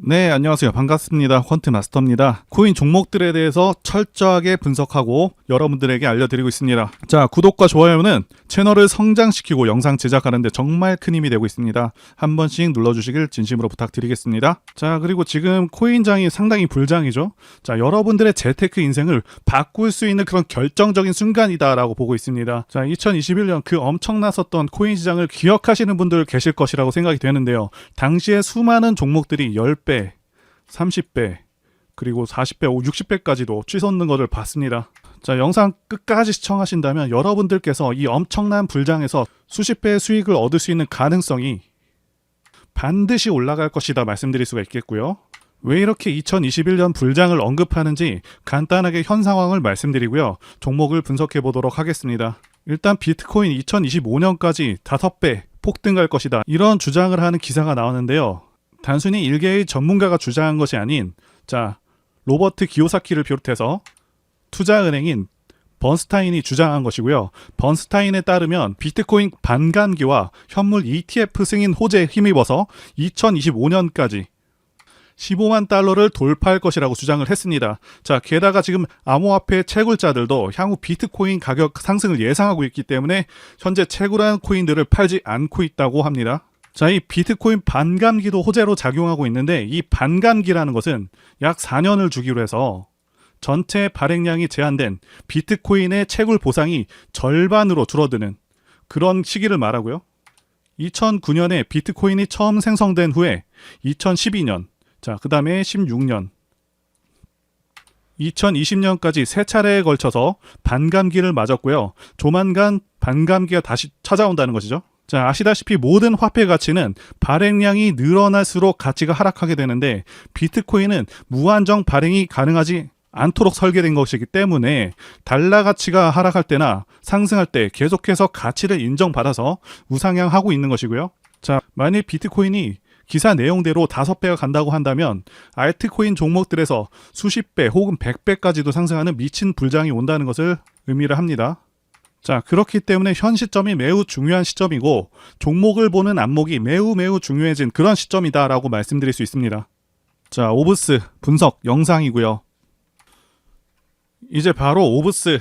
네, 안녕하세요. 반갑습니다. 퀀트 마스터입니다. 코인 종목들에 대해서 철저하게 분석하고 여러분들에게 알려드리고 있습니다. 자, 구독과 좋아요는 채널을 성장시키고 영상 제작하는 데 정말 큰 힘이 되고 있습니다. 한 번씩 눌러주시길 진심으로 부탁드리겠습니다. 자, 그리고 지금 코인장이 상당히 불장이죠. 자, 여러분들의 재테크 인생을 바꿀 수 있는 그런 결정적인 순간이다라고 보고 있습니다. 자, 2021년 그 엄청났었던 코인 시장을 기억하시는 분들 계실 것이라고 생각이 되는데요. 당시에 수많은 종목들이 10 배, 30배, 그리고 40배, 60배까지도 치솟는 것을 봤습니다. 자, 영상 끝까지 시청하신다면 여러분들께서 이 엄청난 불장에서 수십 배의 수익을 얻을 수 있는 가능성이 반드시 올라갈 것이다 말씀드릴 수가 있겠고요. 왜 이렇게 2021년 불장을 언급하는지 간단하게 현 상황을 말씀드리고요. 종목을 분석해 보도록 하겠습니다. 일단 비트코인 2025년까지 5배 폭등할 것이다. 이런 주장을 하는 기사가 나오는데요. 단순히 일개의 전문가가 주장한 것이 아닌 자 로버트 기요사키를 비롯해서 투자은행인 번스타인이 주장한 것이고요. 번스타인에 따르면 비트코인 반감기와 현물 ETF 승인 호재에 힘입어서 2025년까지 15만 달러를 돌파할 것이라고 주장을 했습니다. 자, 게다가 지금 암호화폐 채굴자들도 향후 비트코인 가격 상승을 예상하고 있기 때문에 현재 채굴한 코인들을 팔지 않고 있다고 합니다. 자, 이 비트코인 반감기도 호재로 작용하고 있는데 이 반감기라는 것은 약 4년을 주기로 해서 전체 발행량이 제한된 비트코인의 채굴 보상이 절반으로 줄어드는 그런 시기를 말하고요. 2009년에 비트코인이 처음 생성된 후에 2012년, 자, 그 다음에 16년, 2020년까지 세 차례에 걸쳐서 반감기를 맞았고요. 조만간 반감기가 다시 찾아온다는 것이죠. 자, 아시다시피 모든 화폐 가치는 발행량이 늘어날수록 가치가 하락하게 되는데 비트코인은 무한정 발행이 가능하지 않도록 설계된 것이기 때문에 달러 가치가 하락할 때나 상승할 때 계속해서 가치를 인정받아서 우상향하고 있는 것이고요. 자, 만일 비트코인이 기사 내용대로 다섯 배가 간다고 한다면 알트코인 종목들에서 수십 배 혹은 백 배까지도 상승하는 미친 불장이 온다는 것을 의미를 합니다. 자, 그렇기 때문에 현 시점이 매우 중요한 시점이고 종목을 보는 안목이 매우 매우 중요해진 그런 시점이다라고 말씀드릴 수 있습니다. 자, 오브스 분석 영상이고요. 이제 바로 오브스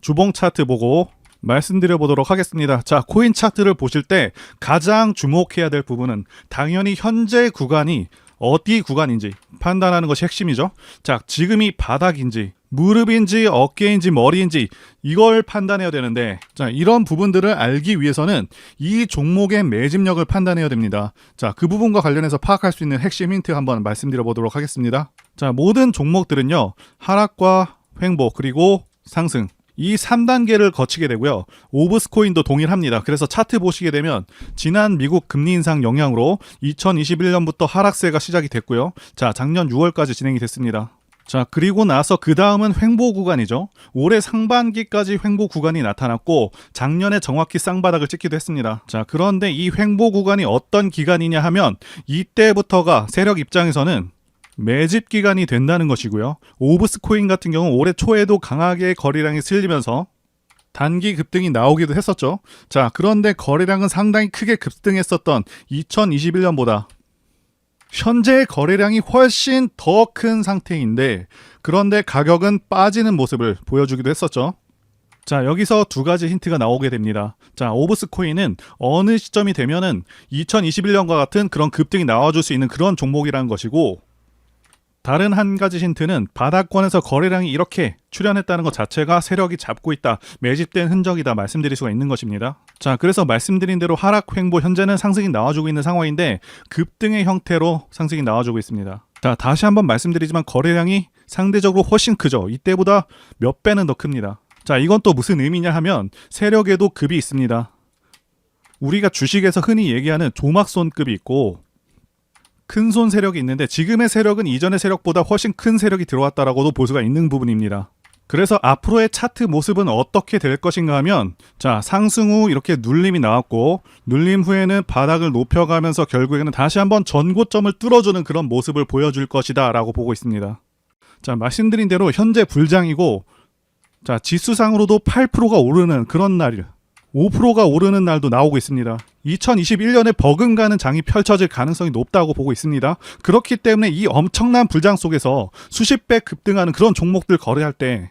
주봉 차트 보고 말씀드려 보도록 하겠습니다. 자, 코인 차트를 보실 때 가장 주목해야 될 부분은 당연히 현재 구간이 어디 구간인지 판단하는 것이 핵심이죠. 자, 지금이 바닥인지 무릎인지 어깨인지 머리인지 이걸 판단해야 되는데 자, 이런 부분들을 알기 위해서는 이 종목의 매집력을 판단해야 됩니다. 자, 그 부분과 관련해서 파악할 수 있는 핵심 힌트 한번 말씀드려 보도록 하겠습니다. 자, 모든 종목들은요. 하락과 횡보 그리고 상승 이 3단계를 거치게 되고요. 오브스 코인도 동일합니다. 그래서 차트 보시게 되면 지난 미국 금리 인상 영향으로 2021년부터 하락세가 시작이 됐고요. 자, 작년 6월까지 진행이 됐습니다. 자, 그리고 나서 그 다음은 횡보 구간이죠. 올해 상반기까지 횡보 구간이 나타났고, 작년에 정확히 쌍바닥을 찍기도 했습니다. 자, 그런데 이 횡보 구간이 어떤 기간이냐 하면, 이때부터가 세력 입장에서는 매집 기간이 된다는 것이고요. 오브스 코인 같은 경우 올해 초에도 강하게 거래량이 쓸리면서 단기 급등이 나오기도 했었죠. 자, 그런데 거래량은 상당히 크게 급등했었던 2021년보다 현재 거래량이 훨씬 더 큰 상태인데 그런데 가격은 빠지는 모습을 보여주기도 했었죠. 자, 여기서 두 가지 힌트가 나오게 됩니다. 자, 오브스 코인은 어느 시점이 되면은 2021년과 같은 그런 급등이 나와줄 수 있는 그런 종목이라는 것이고 다른 한 가지 힌트는 바닥권에서 거래량이 이렇게 출현했다는 것 자체가 세력이 잡고 있다, 매집된 흔적이다 말씀드릴 수가 있는 것입니다. 자, 그래서 말씀드린 대로 하락 횡보 현재는 상승이 나와주고 있는 상황인데 급등의 형태로 상승이 나와주고 있습니다. 자, 다시 한번 말씀드리지만 거래량이 상대적으로 훨씬 크죠. 이때보다 몇 배는 더 큽니다. 자, 이건 또 무슨 의미냐 하면 세력에도 급이 있습니다. 우리가 주식에서 흔히 얘기하는 조막손급이 있고 큰손 세력이 있는데 지금의 세력은 이전의 세력보다 훨씬 큰 세력이 들어왔다라고도 볼 수가 있는 부분입니다. 그래서 앞으로의 차트 모습은 어떻게 될 것인가 하면 자 상승 후 이렇게 눌림이 나왔고 눌림 후에는 바닥을 높여가면서 결국에는 다시 한번 전고점을 뚫어주는 그런 모습을 보여줄 것이다 라고 보고 있습니다. 자 말씀드린 대로 현재 불장이고 자 지수상으로도 8%가 오르는 그런 날 5%가 오르는 날도 나오고 있습니다. 2021년에 버금가는 장이 펼쳐질 가능성이 높다고 보고 있습니다. 그렇기 때문에 이 엄청난 불장 속에서 수십 배 급등하는 그런 종목들 거래할 때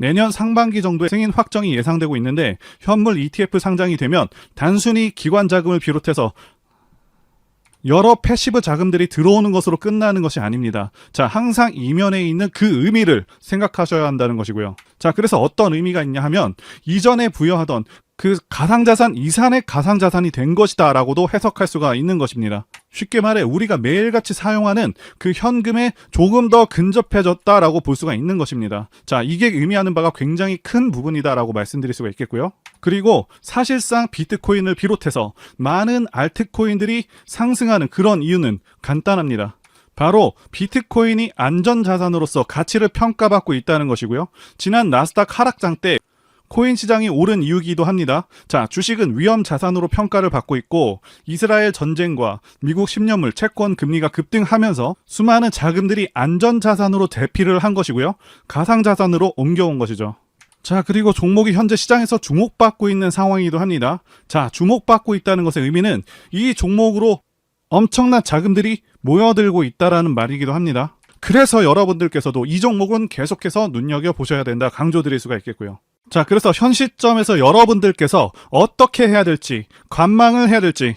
내년 상반기 정도에 승인 확정이 예상되고 있는데 현물 ETF 상장이 되면 단순히 기관 자금을 비롯해서 여러 패시브 자금들이 들어오는 것으로 끝나는 것이 아닙니다. 자, 항상 이면에 있는 그 의미를 생각하셔야 한다는 것이고요. 자, 그래서 어떤 의미가 있냐 하면 이전에 부여하던 그 가상자산 이산의 가상자산이 된 것이다 라고도 해석할 수가 있는 것입니다. 쉽게 말해 우리가 매일같이 사용하는 그 현금에 조금 더 근접해졌다라고 볼 수가 있는 것입니다. 자, 이게 의미하는 바가 굉장히 큰 부분이다라고 말씀드릴 수가 있겠고요. 그리고 사실상 비트코인을 비롯해서 많은 알트코인들이 상승하는 그런 이유는 간단합니다. 바로 비트코인이 안전자산으로서 가치를 평가받고 있다는 것이고요. 지난 나스닥 하락장 때 코인 시장이 오른 이유기도 합니다. 자, 주식은 위험 자산으로 평가를 받고 있고 이스라엘 전쟁과 미국 10년물 채권 금리가 급등하면서 수많은 자금들이 안전 자산으로 대피를 한 것이고요. 가상 자산으로 옮겨온 것이죠. 자, 그리고 종목이 현재 시장에서 주목받고 있는 상황이기도 합니다. 자, 주목받고 있다는 것의 의미는 이 종목으로 엄청난 자금들이 모여들고 있다라는 말이기도 합니다. 그래서 여러분들께서도 이 종목은 계속해서 눈여겨 보셔야 된다 강조드릴 수가 있겠고요. 자, 그래서 현 시점에서 여러분들께서 어떻게 해야 될지, 관망을 해야 될지,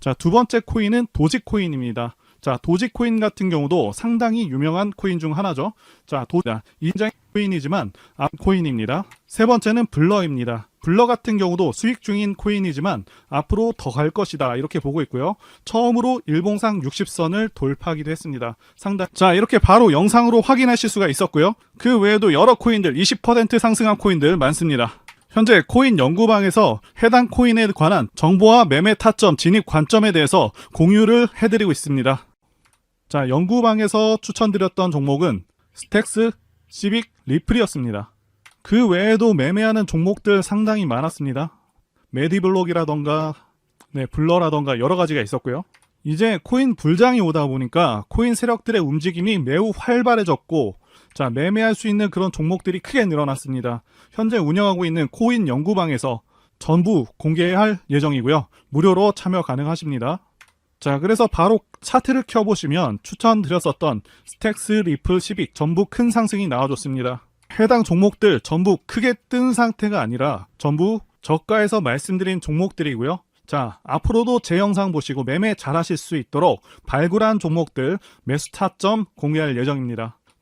자, 두 번째 코인은 도지코인입니다. 자, 도지코인 같은 경우도 상당히 유명한 코인 중 하나죠. 자, 도, 자, 인장 코인이지만 암코인입니다. 세 번째는 블러입니다. 블러 같은 경우도 수익 중인 코인이지만 앞으로 더 갈 것이다. 이렇게 보고 있고요. 처음으로 일봉상 60선을 돌파하기도 했습니다. 상당. 자, 이렇게 바로 영상으로 확인하실 수가 있었고요. 그 외에도 여러 코인들, 20% 상승한 코인들 많습니다. 현재 코인 연구방에서 해당 코인에 관한 정보와 매매 타점, 진입 관점에 대해서 공유를 해드리고 있습니다. 자, 연구방에서 추천드렸던 종목은 스택스, 시빅, 리플이었습니다. 그 외에도 매매하는 종목들 상당히 많았습니다. 메디블록이라던가, 네, 블러라던가 여러 가지가 있었고요. 이제 코인 불장이 오다 보니까 코인 세력들의 움직임이 매우 활발해졌고, 자, 매매할 수 있는 그런 종목들이 크게 늘어났습니다. 현재 운영하고 있는 코인 연구방에서 전부 공개할 예정이고요. 무료로 참여 가능하십니다. 자, 그래서 바로 차트를 켜보시면 추천드렸었던 스택스, 리플, 시빅 전부 큰 상승이 나와줬습니다. 해당 종목들 전부 크게 뜬 상태가 아니라 전부 저가에서 말씀드린 종목들이고요. 자, 앞으로도 제 영상 보시고 매매 잘 하실 수 있도록 발굴한 종목들 매수 타점 공개할 예정입니다.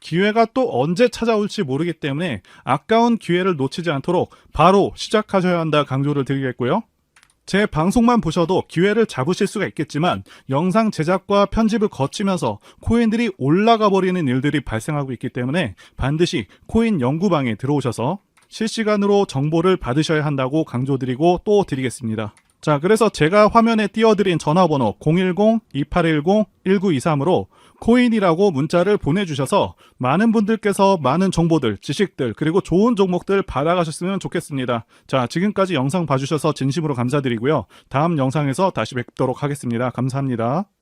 기회가 또 언제 찾아올지 모르기 때문에 아까운 기회를 놓치지 않도록 바로 시작하셔야 한다 강조를 드리겠고요. 제 방송만 보셔도 기회를 잡으실 수가 있겠지만 영상 제작과 편집을 거치면서 코인들이 올라가 버리는 일들이 발생하고 있기 때문에 반드시 코인 연구방에 들어오셔서 실시간으로 정보를 받으셔야 한다고 강조드리고 또 드리겠습니다. 자, 그래서 제가 화면에 띄워드린 전화번호 010-2810-1923으로 코인이라고 문자를 보내주셔서 많은 분들께서 많은 정보들, 지식들, 그리고 좋은 종목들 받아가셨으면 좋겠습니다. 자, 지금까지 영상 봐주셔서 진심으로 감사드리고요. 다음 영상에서 다시 뵙도록 하겠습니다. 감사합니다.